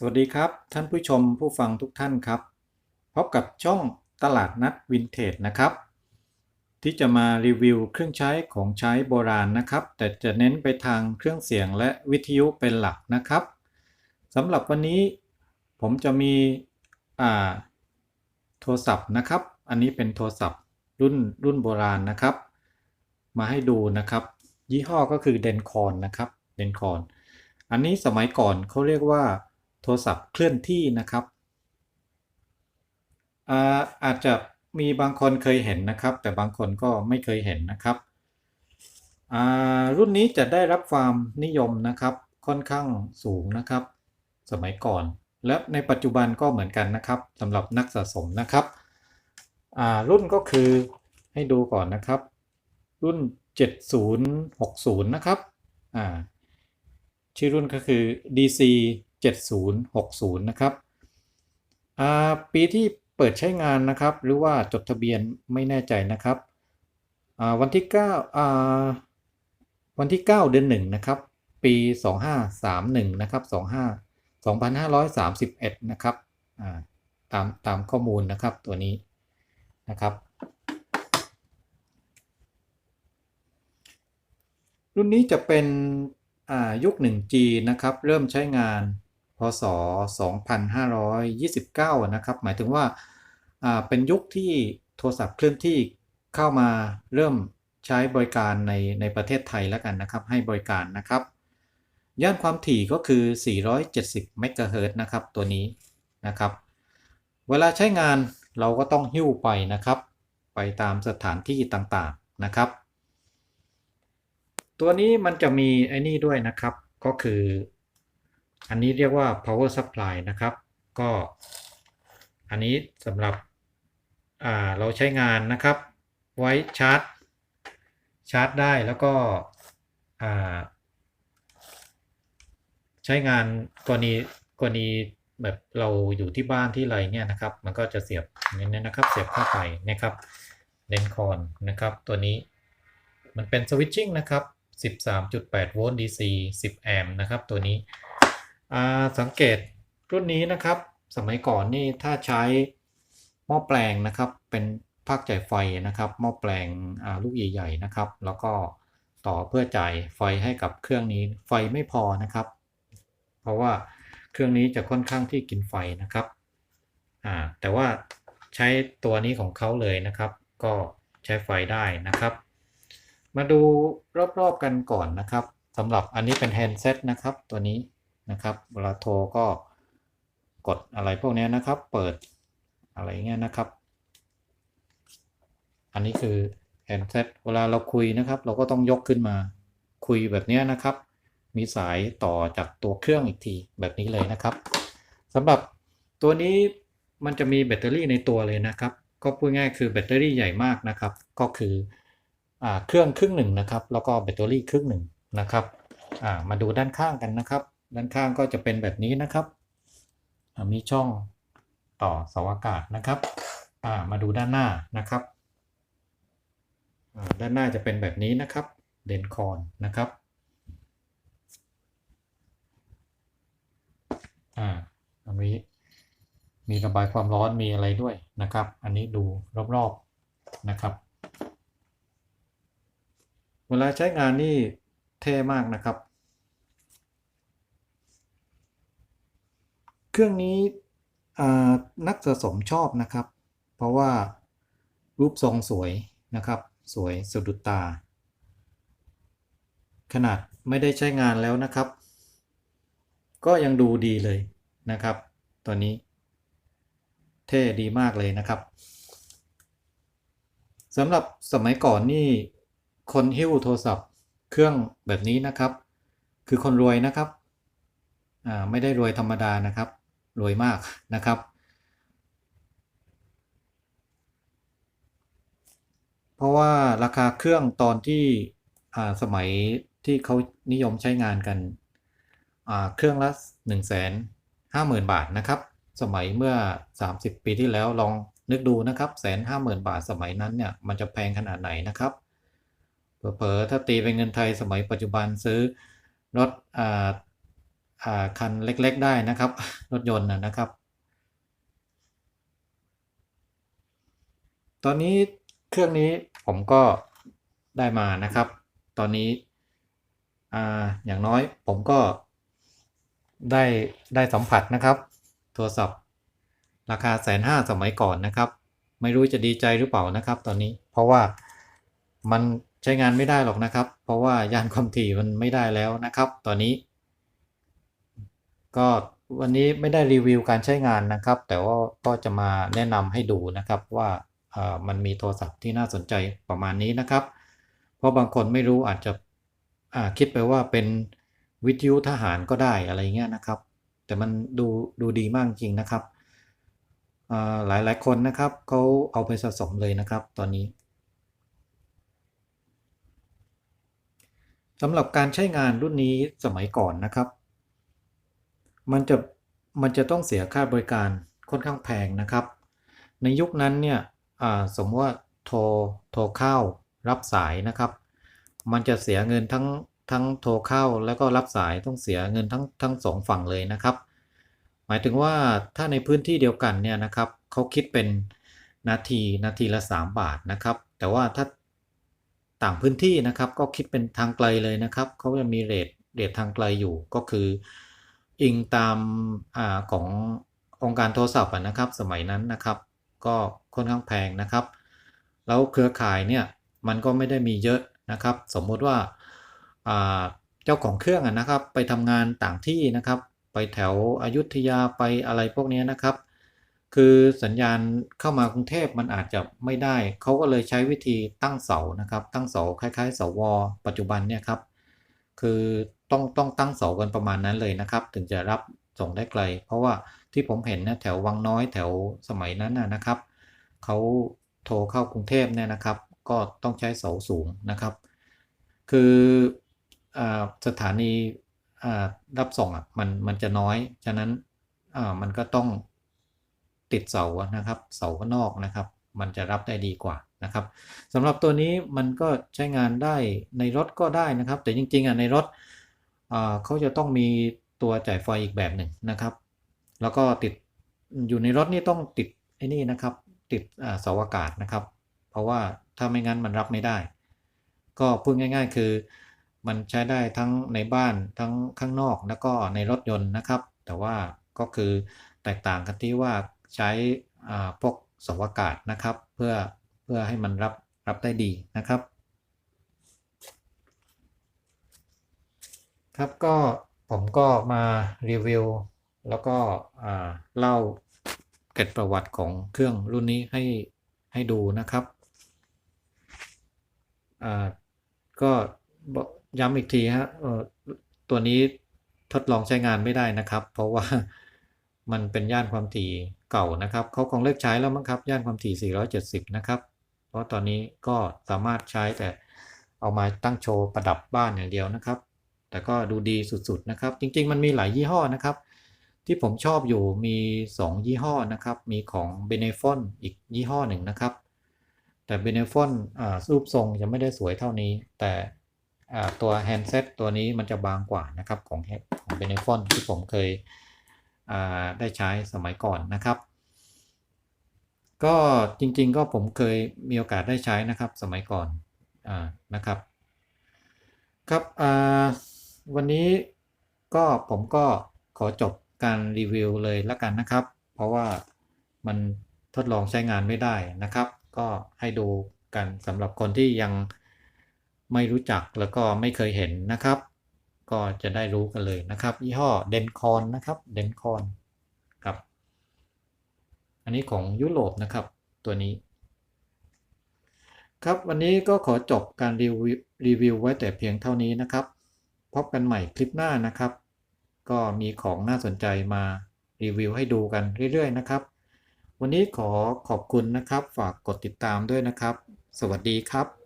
สวัสดีครับ ท่านผู้ชมผู้ฟังทุกท่านครับ พบกับช่องตลาดนัดวินเทจนะครับ ที่จะมารีวิวเครื่องใช้ของใช้โบราณนะครับ แต่จะเน้นไปทางเครื่องเสียงและวิทยุเป็นหลักนะครับสำหรับวันนี้ผมจะมีอ่าโทรศัพท์นะครับ อันนี้เป็นโทรศัพท์รุ่นรุ่นโบราณนะครับ มาให้ดูนะครับ ยี่ห้อก็คือเดนคอนนะครับเดนคอนอันนี้สมัยก่อนเขาเรียกว่า โทรศัพท์เคลื่อนที่นะครับอาอาจจะมีบางคนเคยเห็นนะครับ แต่บางคนก็ไม่เคยเห็นนะครับ รุ่นนี้จะได้รับความนิยมนะครับค่อนข้างสูงนะครับ สมัยก่อน และในปัจจุบันก็เหมือนกันนะครับสำหรับนักสะสมนะครับรุ่นก็คือให้ดูก่อนนะครับ รุ่น 7060 นะครับชื่อรุ่นก็คือ DC 7060 นะครับปีที่เปิดใช้งานนะครับ หรือว่าจดทะเบียนไม่แน่ใจนะครับวันที่9อ่าวันที่ 9 เดือน1นะครับ ปี 2531 นะครับ 25 2531 นะครับอ่าตามตามข้อมูลนะครับตัวนี้นะครับ รุ่นนี้จะเป็นยุค 1G นะครับ เริ่มใช้งาน พศ 2529 นะครับ หมายถึงว่าเป็นยุคที่โทรศัพท์เคลื่อนที่เข้ามาเริ่มใช้บริการในในประเทศไทยแล้วกันนะครับ ให้บริการนะครับ ย่านความถี่ก็คือ 470 เมกะเฮิรตซ์นะครับ ตัวนี้นะครับ เวลาใช้งานเราก็ต้องหิ้วไปนะครับ ไปตามสถานที่ต่างๆนะครับ ตัวนี้มันจะมีไอ้นี่ด้วยนะครับ ก็คือ อันนี้เรียกว่า power supply นะครับ ก็อันนี้สำหรับเราใช้งานนะครับ ไว้ชาร์จ ชาร์จได้แล้วก็ใช้งานกรณีกรณีแบบเราอยู่ที่บ้านที่ไรเนี่ยนะครับ มันก็จะเสียบอย่างนี้นะครับ เสียบเข้าไปนะครับเลนคอนนะครับ ตัวนี้มันเป็นสวิตชิ่งนะครับ 13.8 โวลต์ DC 10 แอมป์นะครับ ตัวนี้ สังเกตรุ่นนี้นะครับ สมัยก่อนนี่ถ้าใช้หม้อแปลงนะครับ เป็นภาคจ่ายไฟนะครับหม้อแปลงลูกใหญ่ๆนะครับ แล้วก็ต่อเพื่อจ่ายไฟให้กับเครื่องนี้ไฟไม่พอนะครับ เพราะว่าเครื่องนี้จะค่อนข้างที่กินไฟนะครับแต่ว่าใช้ตัวนี้ของเขาเลยนะครับ ก็ใช้ไฟได้นะครับ มาดูรอบๆกันก่อนนะครับสำหรับอันนี้เป็นแฮนด์เซตนะครับตัวนี้ นะครับ เวลาโทรก็กดอะไรพวกนี้นะครับ เปิดอะไรเงี้ยนะครับ อันนี้คือแฮนด์เซตเวลาเราคุยนะครับ เราก็ต้องยกขึ้นมาคุยแบบนี้นะครับ มีสายต่อจากตัวเครื่องอีกทีแบบนี้เลยนะครับสำหรับตัวนี้มันจะมีแบตเตอรี่ในตัวเลยนะครับ ก็พูดง่ายคือแบตเตอรี่ใหญ่มากนะครับ ก็คืออเครื่องครึ่งหนึ่งนะครับ แล้วก็แบตเตอรี่ครึ่งหนึ่งนะครับมาดูด้านข้างกันนะครับ ด้านข้างก็จะเป็นแบบนี้นะครับ มีช่องต่อเสาอากาศนะครับมาดูด้านหน้านะครับ ด้านหน้าจะเป็นแบบนี้นะครับ เดนคอนนะครับอันนี้มีระบายความร้อนมีอะไรด้วยนะครับ อันนี้ดูรอบๆนะครับ เวลาใช้งานนี่เท่มากนะครับ เครื่องนี้นักสะสมชอบนะครับ เพราะว่ารูปทรงสวยนะครับ สวยสะดุดตา ขนาดไม่ได้ใช้งานแล้วนะครับ ก็ยังดูดีเลยนะครับ ตัวนี้ เท่ดีมากเลยนะครับสำหรับสมัยก่อนนี่คนหิ้วโทรศัพท์เครื่องแบบนี้นะครับ คือคนรวยนะครับ อ่า ไม่ได้รวยธรรมดานะครับ รวยมากนะครับ เพราะว่าราคาเครื่องตอนที่สมัยที่เขานิยมใช้งานกันเครื่องละ1 5 0 0 0 0 บาทนะครับ สมัยเมื่อ 30 ปีที่แล้วลองนึกดูนะครับแสนห้าหมื่นบาทสมัยนั้นเนี่ยมันจะแพงขนาดไหนนะครับเผลอๆถ้าตีเป็นเงินไทยสมัยปัจจุบันซื้อรถอ่า คันเล็กๆได้นะครับ รถยนต์นะครับ ตอนนี้เครื่องนี้ผมก็ได้มานะครับ ตอนนี้ออย่างน้อยผมก็ได้ได้สัมผัสนะครับ โทรศัพท์ราคาแสนห้าสมัยก่อนนะครับ ไม่รู้จะดีใจหรือเปล่านะครับ ตอนนี้เพราะว่ามันใช้งานไม่ได้หรอกนะครับ เพราะว่ายานความถี่มันไม่ได้แล้วนะครับ ตอนนี้ ก็วันนี้ไม่ได้รีวิวการใช้งานนะครับ แต่ว่าก็จะมาแนะนำให้ดูนะครับว่ามันมีโทรศัพท์ที่น่าสนใจประมาณนี้นะครับ เพราะบางคนไม่รู้อาจจะคิดไปว่าเป็นวิทยุทหารก็ได้อะไรเงี้ยนะครับ แต่มันดูดูดีมากจริงนะครับหลายหลายคนนะครับเขาเอาไปสะสมเลยนะครับตอนนี้สำหรับการใช้งานรุ่นนี้สมัยก่อนนะครับ มันจะมันจะต้องเสียค่าบริการค่อนข้างแพงนะครับ ในยุคนั้นเนี่ยสมมติว่าโทรโทรเข้ารับสายนะครับ มันจะเสียเงินทั้งทั้งโทรเข้าแล้วก็รับสายต้องเสียเงินทั้งทั้งสองฝั่งเลยนะครับ หมายถึงว่าถ้าในพื้นที่เดียวกันเนี่ยนะครับเขาคิดเป็นนาทีนาทีละ 3 บาทนะครับ แต่ว่าถ้าต่างพื้นที่นะครับก็คิดเป็นทางไกลเลยนะครับเขาจะมีเรทเรททางไกลอยู่ก็คือ อิงตามอขององค์การโทรศัพท์นะครับ สมัยนั้นนะครับ ก็ค่อนข้างแพงนะครับ แล้วเครือข่ายเนี่ยมันก็ไม่ได้มีเยอะนะครับ สมมุติว่าเจ้าของเครื่องนะครับ ไปทำงานต่างที่นะครับ ไปแถวอยุธยาไปอะไรพวกนี้นะครับ คือสัญญาณเข้ามากรุงเทพมันอาจจะไม่ได้ เขาก็เลยใช้วิธีตั้งเสานะครับ ตั้งเสาคล้ายๆเสาวอปัจจุบันเนี่ยครับ คือต้องต้องตั้งเสากันประมาณนั้นเลยนะครับ ถึงจะรับส่งได้ไกล เพราะว่าที่ผมเห็นนะแถววังน้อยแถวสมัยนั้นนะครับเขาโทรเข้ากรุงเทพเนี่ยนะครับ ก็ต้องใช้เสาสูงนะครับ คืออาสถานีอ่ารับส่งอะมันมันจะน้อย ฉะนั้นอ่ามันก็ต้องติดเสานะครับ เสาข้างนอกนะครับ มันจะรับได้ดีกว่า นะครับสำหรับตัวนี้มันก็ใช้งานได้ในรถก็ได้นะครับ แต่จริงๆอะในรถเขาจะต้องมีตัวจ่ายไฟอีกแบบหนึ่งนะครับ แล้วก็ติดอยู่ในรถนี่ต้องติดไอ้นี่นะครับ ติดเสาอากาศนะครับ เพราะว่าถ้าไม่งั้นมันรับไม่ได้ ก็พูดง่าย ๆ คือมันใช้ได้ทั้งในบ้านทั้งข้างนอกแล้วก็ในรถยนต์นะครับ แต่ว่าก็คือแตกต่างกันที่ว่าใช้พวกเสาอากาศนะครับ เพื่อ พื่อให้มันรับรับได้ดีนะครับ ครับก็ผมก็มารีวิวแล้วก็อ่าเล่าเกร็ดประวัติของเครื่องรุ่นนี้ให้ให้ดูนะครับอ่าก็ย้ำอีกทีฮะตัวนี้ทดลองใช้งานไม่ได้นะครับ เพราะว่ามันเป็นย่านความถี่เก่านะครับเขาคงเลิกใช้แล้วมั้งครับ ย่านความถี่ 470 นะครับ เพราะตอนนี้ก็สามารถใช้แต่เอามาตั้งโชว์ประดับบ้านอย่างเดียวนะครับ แต่ก็ดูดีสุดๆนะครับ จริงๆ มันมีหลายยี่ห้อนะครับ ที่ผมชอบอยู่มี 2 ยี่ห้อนะครับ มีของ b e n e f o n อีกยี่ห้อหนึ่งนะครับ แต่ b e n e f o n อ่ารูปทรงจะไม่ได้สวยเท่านี้ แต่อ่าตัวแฮนด์เซตตัวนี้มันจะบางกว่านะครับของของ b e n e f o n ที่ผมเคยอ่าได้ใช้สมัยก่อนนะครับ ก็จริงๆก็ผมเคยมีโอกาสได้ใช้นะครับสมัยก่อนอ่านะครับครับอ่าวันนี้ก็ผมก็ขอจบการรีวิวเลยแล้วกันนะครับ เพราะว่ามันทดลองใช้งานไม่ได้นะครับ ก็ให้ดูกันสำหรับคนที่ยังไม่รู้จักแล้วก็ไม่เคยเห็นนะครับ ก็จะได้รู้กันเลยนะครับ ยี่ห้อเดนคอนนะครับเดนคอน อันนี้ของยุโรปนะครับตัวนี้ ครับวันนี้ก็ขอจบการรีวิวรีวิวไว้แต่เพียงเท่านี้นะครับ พบกันใหม่คลิปหน้านะครับ ก็มีของน่าสนใจมารีวิวให้ดูกันเรื่อยๆนะครับ วันนี้ขอขอบคุณนะครับ ฝากกดติดตามด้วยนะครับ สวัสดีครับ